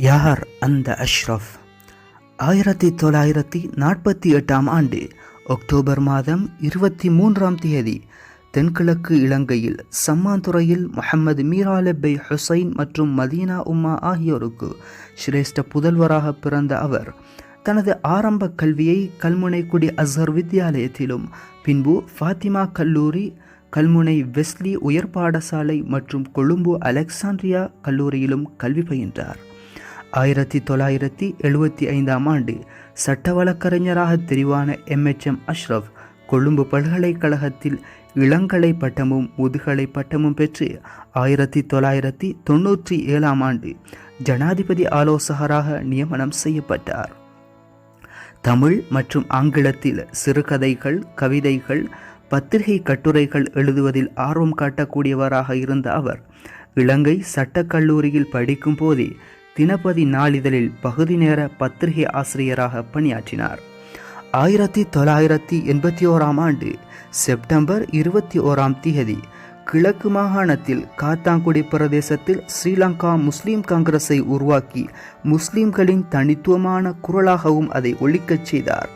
யார் அந்த அஷ்ரஃப் ஆயிரத்தி தொள்ளாயிரத்தி நாற்பத்தி எட்டாம் ஆண்டு அக்டோபர் மாதம் இருபத்தி மூன்றாம் தேதி தென்கிழக்கு இலங்கையில் சம்மாந்துறையில் முகமது மீராலெப்பை ஹுசைன் மற்றும் மதீனா உம்மா ஆகியோருக்கு சிரேஷ்ட புதல்வராக பிறந்த அவர் தனது ஆரம்ப கல்வியை கல்முனைக்குடி அசர் வித்தியாலயத்திலும் பின்பு ஃபாத்திமா கல்லூரி கல்முனை வெஸ்லி உயர் பாடசாலை மற்றும் கொழும்பு அலெக்சாண்ட்ரியா கல்லூரியிலும் கல்வி பயின்றார். ஆயிரத்தி தொள்ளாயிரத்தி எழுபத்தி ஐந்தாம் ஆண்டு சட்ட வழக்கறிஞராக தெரிவான எம்எச்எம் அஷ்ரஃப் கொழும்பு பல்கலைக்கழகத்தில் இளங்கலை பட்டமும் முதுகலை பட்டமும் பெற்று ஆயிரத்தி தொள்ளாயிரத்தி தொண்ணூற்றி ஏழாம் ஆண்டு ஜனாதிபதி ஆலோசகராக நியமனம் செய்யப்பட்டார். தமிழ் மற்றும் ஆங்கிலத்தில் சிறுகதைகள் கவிதைகள் பத்திரிகை கட்டுரைகள் எழுதுவதில் ஆர்வம் காட்டக்கூடியவராக இருந்த அவர் இலங்கை சட்டக்கல்லூரியில் படிக்கும் போதே தினபதி நாளிதழில் பகுதி நேர பத்திரிகை ஆசிரியராக பணியாற்றினார். ஆயிரத்தி தொள்ளாயிரத்தி எண்பத்தி ஓராம் ஆண்டு செப்டம்பர் இருபத்தி ஓராம் தேதி கிழக்கு மாகாணத்தில் காத்தாங்குடி பிரதேசத்தில் ஸ்ரீலங்கா முஸ்லிம் காங்கிரஸை உருவாக்கி முஸ்லிம்களின் தனித்துவமான குரலாகவும் அதை ஒழிக்கச் செய்தார்.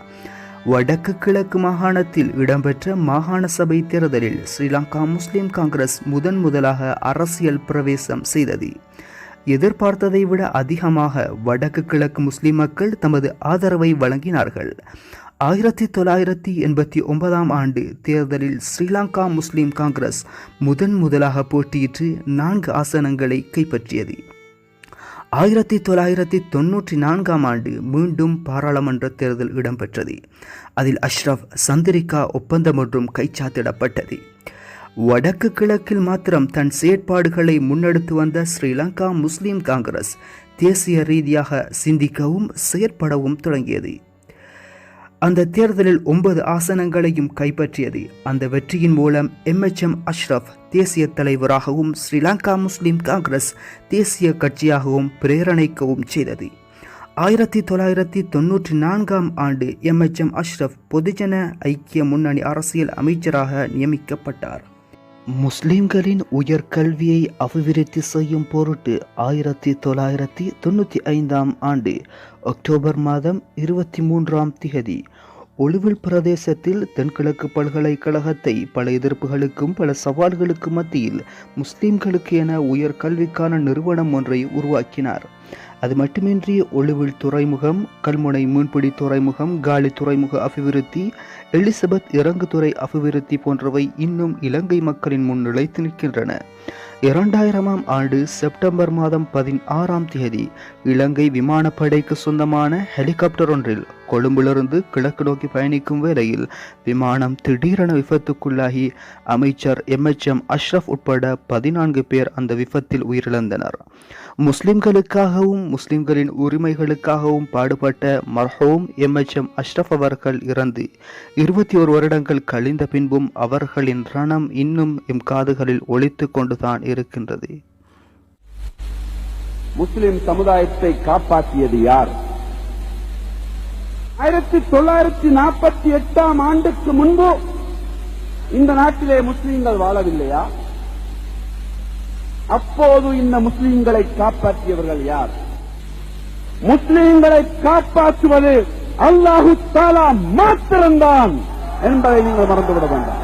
வடக்கு கிழக்கு மாகாணத்தில் இடம்பெற்ற மாகாண சபை தேர்தலில் ஸ்ரீலங்கா முஸ்லிம் காங்கிரஸ் முதன் முதலாக அரசியல் பிரவேசம் செய்தது. எதிர்பார்த்ததை விட அதிகமாக வடக்கு கிழக்கு முஸ்லிம் மக்கள் தமது ஆதரவை வழங்கினார்கள். ஆயிரத்தி தொள்ளாயிரத்தி எண்பத்தி ஒன்பதாம் ஆண்டு தேர்தலில் ஸ்ரீலங்கா முஸ்லிம் காங்கிரஸ் முதன் முதலாக போட்டியிட்டு நான்கு ஆசனங்களை கைப்பற்றியது. ஆயிரத்தி தொள்ளாயிரத்தி தொன்னூற்றி நான்காம் ஆண்டு மீண்டும் பாராளுமன்ற தேர்தல் இடம்பெற்றது. அதில் அஷ்ரஃப் சந்திரிகா ஒப்பந்தம் ஒன்றும் கைச்சாத்திடப்பட்டது. வடக்கு கிழக்கில் மாத்திரம் தன் செயற்பாடுகளை முன்னெடுத்து வந்த ஸ்ரீலங்கா முஸ்லிம் காங்கிரஸ் தேசிய ரீதியாக சிந்திக்கவும் செயற்படவும் தொடங்கியது. அந்த தேர்தலில் ஒன்பது ஆசனங்களையும் கைப்பற்றியது. அந்த வெற்றியின் மூலம் எம்எச்எம் அஷ்ரஃப் தேசிய தலைவராகவும் ஸ்ரீலங்கா முஸ்லிம் காங்கிரஸ் தேசிய கட்சியாகவும் பிரேரணைக்கவும் செய்தது. ஆயிரத்தி தொள்ளாயிரத்தி தொன்னூற்றி நான்காம் ஆண்டு எம்எச்எம் அஷ்ரஃப் பொதுஜன ஐக்கிய முன்னணி அரசியல் அமைச்சராக நியமிக்கப்பட்டார். முஸ்லிம்களின் உயர்கல்வியை அபிவிருத்தி செய்யும் பொருட்டு ஆயிரத்தி தொள்ளாயிரத்தி தொண்ணூற்றி ஐந்தாம் ஆண்டு அக்டோபர் மாதம் இருபத்தி மூன்றாம் திகதி ஒளிவில் பிரதேசத்தில் தென்கிழக்கு பல்கலைக்கழகத்தை பல எதிர்ப்புகளுக்கும் பல சவால்களுக்கும் மத்தியில் முஸ்லிம்களுக்கு என உயர்கல்விக்கான நிறுவனம் ஒன்றை உருவாக்கினார். அது மட்டுமின்றி ஒளிவில் துறைமுகம் கல்முனை மீன்பிடி துறைமுகம் காலி துறைமுக அபிவிருத்தி எலிசபெத் இறங்குதுறை அபிவிருத்தி போன்றவை இன்னும் இலங்கை மக்களின் முன் நிலைத்து நிற்கின்றன. இரண்டாயிரமாம் ஆண்டு செப்டம்பர் மாதம் பதினாறாம் தேதி இலங்கை விமானப்படைக்கு சொந்தமான ஹெலிகாப்டர் ஒன்றில் கொழும்பிலிருந்து கிழக்கு நோக்கி பயணிக்கும் வேளையில் விமானம் திடீரென விபத்துக்குள்ளாகி அமைச்சர் எம்எச்எம் அஷ்ரஃப் உட்பட பதினான்கு பேர் அந்த விபத்தில் உயிரிழந்தனர். முஸ்லிம்களுக்காகவும் முஸ்லிம்களின் உரிமைகளுக்காகவும் பாடுபட்ட மர்ஹூம் எம்எச்எம் அஷ்ரஃப் அவர்கள் இறந்து இருபத்தி ஒரு வருடங்கள் கழிந்த பின்பும் அவர்களின் ரணம் இன்னும் எம் காதுகளில் ஒழித்து கொண்டுதான் இருக்கின்றது. முஸ்லிம் சமுதாயத்தை காப்பாற்றியது யார்? ஆயிரத்தி தொள்ளாயிரத்தி நாற்பத்தி எட்டாம் ஆண்டுக்கு முன்பு இந்த நாட்டிலே முஸ்லிம்கள் வாழவில்லையா? அப்போது இந்த முஸ்லிம்களை காப்பாற்றியவர்கள் யார்? முஸ்லிம்களை காப்பாற்றுவது அல்லாஹு தாலா மாத்திரம்தான் என்பதை நீங்கள் மறந்துவிட வேண்டாம்.